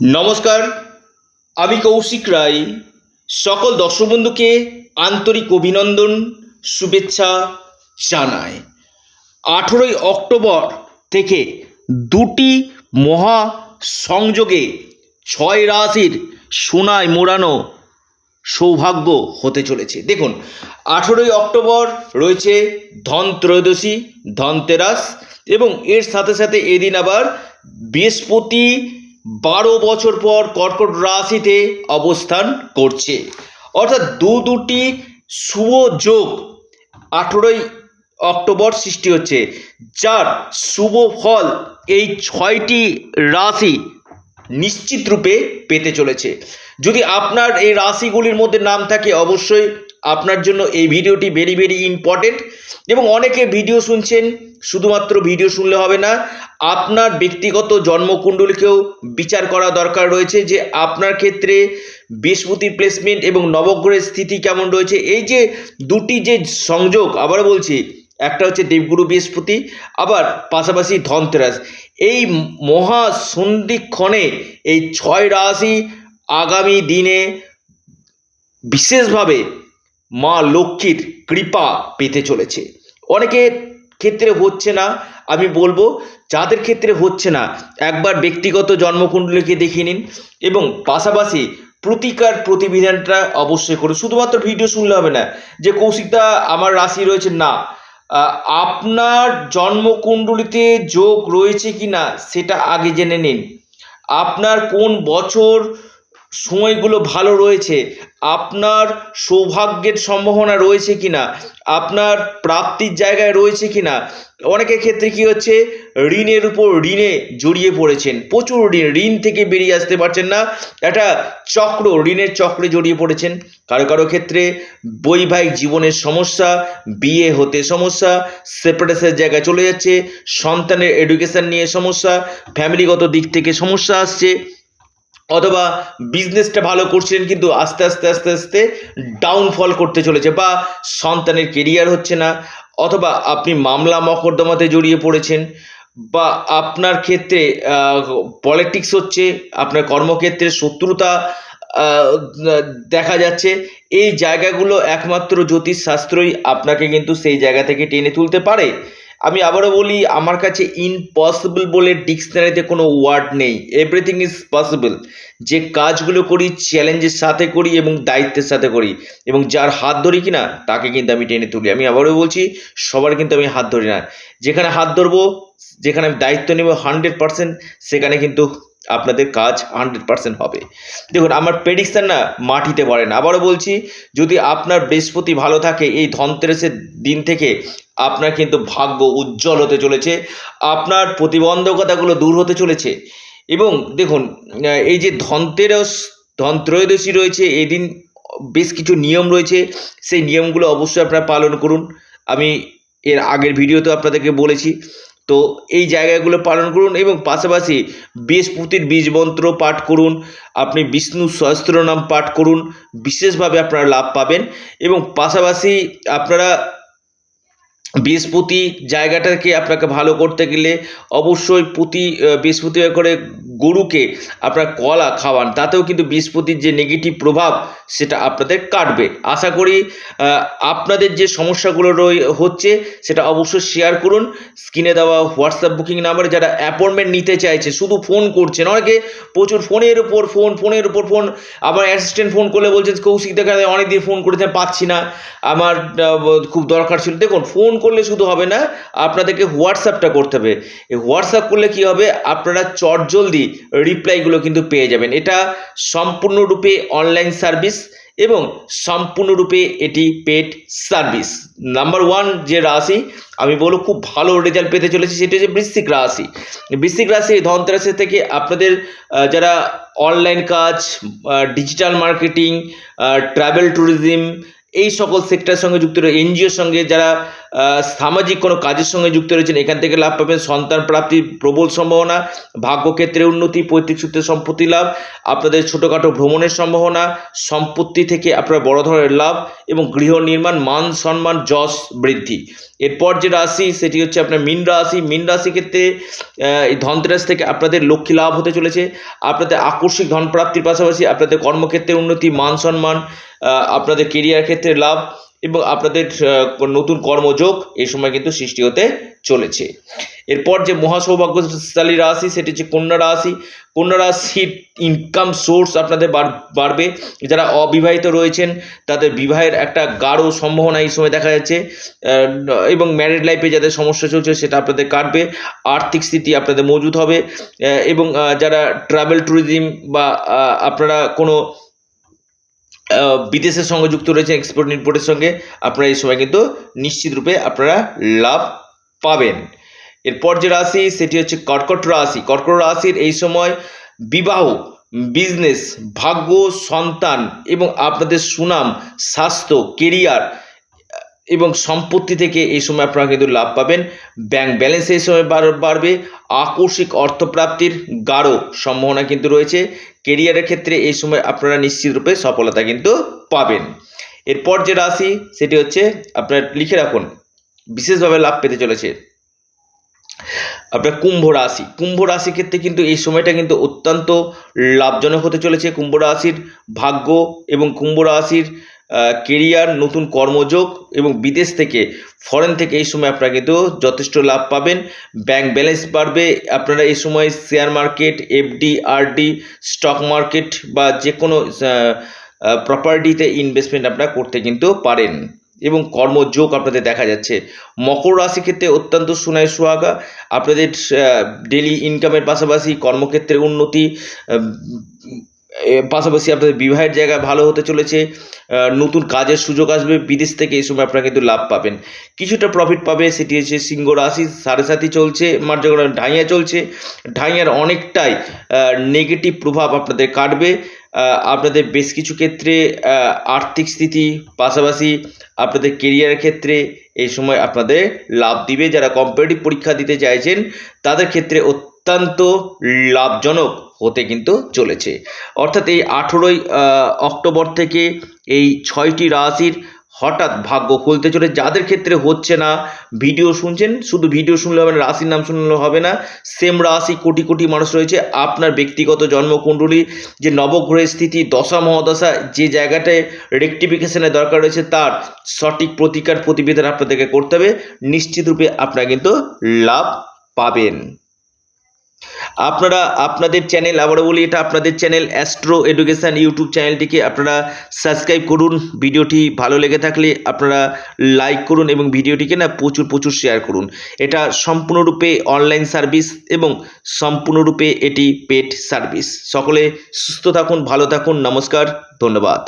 নমস্কার, আমি কৌশিক রায়। সকল দর্শক বন্ধুকে আন্তরিক অভিনন্দন, শুভেচ্ছা জানাই। আঠেরোই অক্টোবর থেকে দুটি মহা সংযোগে ছয় রাশির সোনায় মোড়ানো সৌভাগ্য হতে চলেছে। দেখুন, আঠেরোই অক্টোবর রয়েছে ধন ত্রয়োদশী ধনতেরাস এবং এর সাথে সাথে এদিন আবার বৃহস্পতি বারো বছর পর কর্কট রাশিতে অবস্থান করছে। অর্থাৎ দু দুটি শুভ যোগ আঠেরোই অক্টোবর সৃষ্টি হচ্ছে, যার শুভ ফল এই ছয়টি রাশি নিশ্চিত রূপে পেতে চলেছে। যদি আপনার এই রাশিগুলির মধ্যে নাম থাকে, অবশ্যই আপনার জন্য এই ভিডিওটি ভেরি ভেরি ইম্পর্টেন্ট এবং অনেকে ভিডিও শুনছেন, শুধুমাত্র ভিডিও শুনলে হবে না, আপনার ব্যক্তিগত জন্মকুণ্ডলীকেও বিচার করা দরকার রয়েছে যে আপনার ক্ষেত্রে বৃহস্পতি প্লেসমেন্ট এবং নবগ্রহের স্থিতি কেমন রয়েছে। এই যে দুটি যে সংযোগ আবার বলছি, একটা হচ্ছে দেবগুরু বৃহস্পতি, আবার পাশাপাশি ধনতেরাস। এই মহা সন্ধিক্ষণে এই ছয় রাশি আগামী দিনে বিশেষভাবে মা লক্ষ্মীর কৃপা পেতে চলেছে। অনেকের ক্ষেত্রে হচ্ছে না, আমি বলব যাদের ক্ষেত্রে হচ্ছে না, একবার ব্যক্তিগত জন্মকুণ্ডলীকে দেখিয়ে নিন এবং পাশাপাশি প্রতিকার প্রতিবিধানটা অবশ্যই করুন। শুধুমাত্র ভিডিও শুনলে হবে না, যে কৌশিকদা আমার রাশি রয়েছে, না। আপনার জন্মকুণ্ডলিতে যোগ রয়েছে কি না সেটা আগে জেনে নিন। আপনার কোন বছর সময়গুলো ভালো রয়েছে। আপনার সৌভাগ্যের সম্ভাবনা রয়েছে কি না আপনার প্রাপ্তির জায়গায় রয়েছে কিনা? অনেকের ক্ষেত্রে কি হচ্ছে? ঋণের উপর ঋণে জড়িয়ে পড়েছেন। প্রচুর ঋণ ঋণ থেকে বেরিয়ে আসতে পারছেন না। একটা চক্র, ঋণের চক্রে জড়িয়ে পড়েছেন। কারও কারও ক্ষেত্রে বৈবাহিক জীবনের সমস্যা, বিয়ে হতে সমস্যা, সেপারেশনের জায়গায় চলে যাচ্ছে, সন্তানের এডুকেশন নিয়ে সমস্যা ফ্যামিলিগত দিক থেকে সমস্যা আসছে। অথবা বিজনেসটা ভালো করছিলেন কিন্তু আস্তে আস্তে আস্তে আস্তে ডাউনফল করতে চলেছে বা সন্তানের কেরিয়ার হচ্ছে না, অথবা আপনি মামলা মকদ্দমাতে জড়িয়ে পড়েছেন বা আপনার ক্ষেত্রে পলিটিক্স হচ্ছে, আপনার কর্মক্ষেত্রে শত্রুতা দেখা যাচ্ছে, এই জায়গাগুলো একমাত্র জ্যোতিষশাস্ত্রই আপনাকে কিন্তু সেই জায়গা থেকে টেনে তুলতে পারে। আমি আবারও বলি, আমার কাছে ইম্পসিবল বলে ডিকশনারিতে কোনো ওয়ার্ড নেই। এভরিথিং ইজ পসিবল যে কাজগুলো করি চ্যালেঞ্জের সাথে করি এবং দায়িত্বের সাথে করি। এবং যার হাত ধরি কিনা, তাকে কিন্তু আমি টেনে তুলি। আমি আবারও বলছি, সবার কিন্তু আমি হাত ধরি না। যেখানে হাত ধরবো, যেখানে আমি দায়িত্ব নেব হান্ড্রেড পারসেন্ট সেখানে কিন্তু আপনাদের কাজ হান্ড্রেড পার্সেন্ট হবে। দেখুন, আমার প্রেডিকশান না মাটিতে পড়ে না। আবারও বলছি, যদি আপনার বৃহস্পতি ভালো থাকে, এই ধনতেরাসের দিন থেকে আপনার কিন্তু ভাগ্য উজ্জ্বল হতে চলেছে। আপনার প্রতিবন্ধকতাগুলো দূর হতে চলেছে। এবং দেখুন এই যে ধনতেরস, ধনত্রয়োদশী রয়েছে, এই দিন বেশ কিছু নিয়ম রয়েছে। সেই নিয়মগুলো অবশ্যই আপনারা পালন করুন। আমি এর আগের ভিডিওতে আপনাদেরকে বলেছি তো এই জায়গাগুলো পালন করুন এবং পাশাপাশি বৃহস্পতির বীজ মন্ত্র পাঠ করুন, আপনি বিষ্ণু সহস্ত্র নাম পাঠ করুন, বিশেষভাবে আপনারা লাভ পাবেন এবং পাশাপাশি আপনারা বৃহস্পতি জায়গাটাকে আপনাকে ভালো করতে গেলে অবশ্যই প্রতি বৃহস্পতি বৃহস্পতিবার করে গরুকে আপনার কলা খাওয়ান, তাতেও কিন্তু বৃহস্পতির যে নেগেটিভ প্রভাব সেটা আপনাদের কাটবে। আশা করি আপনাদের যে সমস্যাগুলো হচ্ছে সেটা অবশ্যই শেয়ার করুন। স্ক্রিনে দেওয়া হোয়াটসঅ্যাপ বুকিং নাম্বারে যারা অ্যাপয়েন্টমেন্ট নিতে চাইছে, শুধু ফোন করছেন, অনেকে প্রচুর ফোনের উপর ফোন ফোনের উপর ফোন আমার অ্যাসিস্ট্যান্ট ফোন করলে বলছে কৌশিক দেখা যায় অনেক দিন ফোন করেছে পাচ্ছি না। আমার খুব দরকার ছিল। দেখুন ফোন করলে শুধু হবে না, আপনাদেরকে হোয়াটসঅ্যাপটা করতে হবে। এই হোয়াটসঅ্যাপ করলে কি হবে? আপনারা চটজলদি রিপ্লাইগুলো কিন্তু পেয়ে যাবেন। এটা সম্পূর্ণরূপে অনলাইন সার্ভিস এবং সম্পূর্ণরূপে এটি পেড সার্ভিস নাম্বার ওয়ান যে রাশি, আমি বলব খুব ভালো রেজাল্ট পেতে চলেছে, সেটা হচ্ছে বৃশ্চিক রাশি। বৃশ্চিক রাশি এই ধনতেরাসের থেকে আপনাদের যারা অনলাইন কাজ ডিজিটাল মার্কেটিং ট্রাভেল ট্যুরিজম এই সকল সেক্টরের সঙ্গে যুক্ত এনজিওর সঙ্গে যারা সামাজিক কোনো কাজের সঙ্গে যুক্ত রয়েছেন, এখান থেকে লাভ পাবেন সন্তান প্রাপ্তির প্রবল সম্ভাবনা ভাগ্যক্ষেত্রে উন্নতি, পৈতৃক সূত্রে সম্পত্তি লাভ, আপনাদের ছোটোখাটো ভ্রমণের সম্ভাবনা, সম্পত্তি থেকে আপনার বড় ধরনের লাভ এবং গৃহ নির্মাণ, মান সম্মান, যশ বৃদ্ধি। এরপর যে রাশি, সেটি হচ্ছে আপনার মীন রাশি। মীন রাশি ক্ষেত্রে এই ধনতেরাস থেকে আপনাদের লক্ষ্মী লাভ হতে চলেছে। আপনাদের আকস্মিক ধন প্রাপ্তির পাশাপাশি আপনাদের কর্মক্ষেত্রে উন্নতি, মান সম্মান আপনাদের কেরিয়ার ক্ষেত্রে লাভ এবং আপনাদের নতুন কর্মযোগ এই সময় কিন্তু সৃষ্টি হতে চলেছে। এরপর যে মহাসৌভাগ্যশালী রাশি, সেটি হচ্ছে কন্যা রাশি। কন্যা রাশির ইনকাম সোর্স আপনাদের বাড়- বাড়বে। যারা অবিবাহিত রয়েছেন, তাদের বিবাহের একটা গাঢ় সম্ভাবনা এই সময় দেখা যাচ্ছে। এবং ম্যারিড লাইফে যাদের সমস্যা চলছে, সেটা আপনাদের কাটবে। আর্থিক স্থিতি আপনাদের মজুদ হবে। এবং যারা ট্রাভেল ট্যুরিজম বা আপনারা কোনো বিদেশের সঙ্গে যুক্ত রয়েছে এক্সপোর্ট ইম্পোর্টের সঙ্গে, আপনারা এই সময় কিন্তু নিশ্চিত রূপে আপনারা লাভ পাবেন। এরপর যে রাশি, সেটি হচ্ছে কর্কট রাশি। কর্কট রাশির এই সময় বিবাহ বিজনেস ভাগ্য, সন্তান এবং আপনাদের সুনাম, স্বাস্থ্য কেরিয়ার এবং সম্পত্তি থেকে এই সময় আপনারা কিন্তু লাভ পাবেন। ব্যাংক ব্যালেন্স এই সময় বাড়- বাড়বে। আকস্মিক অর্থপ্রাপ্তির গাঢ় সম্ভাবনা কিন্তু রয়েছে। কেরিয়ারের ক্ষেত্রে এই সময় আপনারা নিশ্চিতরূপে সফলতা কিন্তু পাবেন। এরপর যে রাশি, সেটি হচ্ছে আপনার লিখে রাখুন, বিশেষভাবে লাভ পেতে চলেছে। আপনার কুম্ভ রাশি, কুম্ভ রাশির ক্ষেত্রে কিন্তু এই সময়টা কিন্তু অত্যন্ত লাভজনক হতে চলেছে। কুম্ভ রাশির ভাগ্য এবং কুম্ভ রাশির কেরিয়ার নতুন কর্মযোগ এবং বিদেশ থেকে ফরেন থেকে এই সময় আপনারা কিন্তু যথেষ্ট লাভ পাবেন। ব্যাংক ব্যালেন্স বাড়বে। আপনারা এই সময় share market FD RD stock market বা যে কোনো প্রপার্টিতে ইনভেস্টমেন্ট আপনারা করতে কিন্তু পারেন। এবং কর্মযোগ আপনাদের দেখা যাচ্ছে। মকর রাশি ক্ষেত্রে অত্যন্ত সোনায় সোহাগা। আপনাদের ডেলি ইনকামের পাশাপাশি কর্মক্ষেত্রে উন্নতি পাশাপাশি আপনাদের বিবাহের জায়গা ভালো হতে চলেছে নতুন কাজের সুযোগ আসবে, বিদেশ থেকে এই সময় আপনারা কিন্তু লাভ পাবেন। কিছুটা প্রফিট পাবে, সেটি হচ্ছে সিংহ রাশি, সাড়ে সাথী চলছে মার যখন ঢাইয়া চলছে। ঢাইয়ার অনেকটাই নেগেটিভ প্রভাব আপনাদের কাটবে। আপনাদের বেশ কিছু ক্ষেত্রে আর্থিক স্থিতি, পাশাপাশি আপনাদের কেরিয়ারের ক্ষেত্রে এই সময় আপনাদের লাভ দিবে। যারা কম্পিটিটিভ পরীক্ষা দিতে চাইছেন, তাদের ক্ষেত্রে অত্যন্ত লাভজনক। হতে কিন্তু চলেছে। অর্থাৎ এই আঠেরোই অক্টোবর থেকে এই ছয়টি রাশির হঠাৎ ভাগ্য খুলতে চলে যাদের ক্ষেত্রে হচ্ছে না, ভিডিও শুনছেন, শুধু ভিডিও শুনলে হবে না, রাশির নাম শুনলে হবে না সেম রাশি কোটি কোটি মানুষ রয়েছে। আপনার ব্যক্তিগত জন্মকুণ্ডলী, যে নবগ্রহের স্থিতি, দশা, মহাদশা, যে জায়গাটায় রেকটিফিকেশনের দরকার রয়েছে, তার সঠিক প্রতিকার, প্রতিবেদন আপনাদেরকে করতে হবে। নিশ্চিতরূপে আপনারা কিন্তু লাভ পাবেন। আপনারা আপনাদের চ্যানেল আবারও বলি, এটা আপনাদের চ্যানেল অ্যাস্ট্রো এডুকেশান ইউটিউব চ্যানেলটিকে আপনারা সাবস্ক্রাইব করুন। ভিডিওটি ভালো লেগে থাকলে আপনারা লাইক করুন এবং ভিডিওটিকে না প্রচুর প্রচুর শেয়ার করুন। এটা সম্পূর্ণরূপে অনলাইন সার্ভিস এবং সম্পূর্ণরূপে এটি পেড সার্ভিস সকলে সুস্থ থাকুন, ভালো থাকুন, নমস্কার, ধন্যবাদ।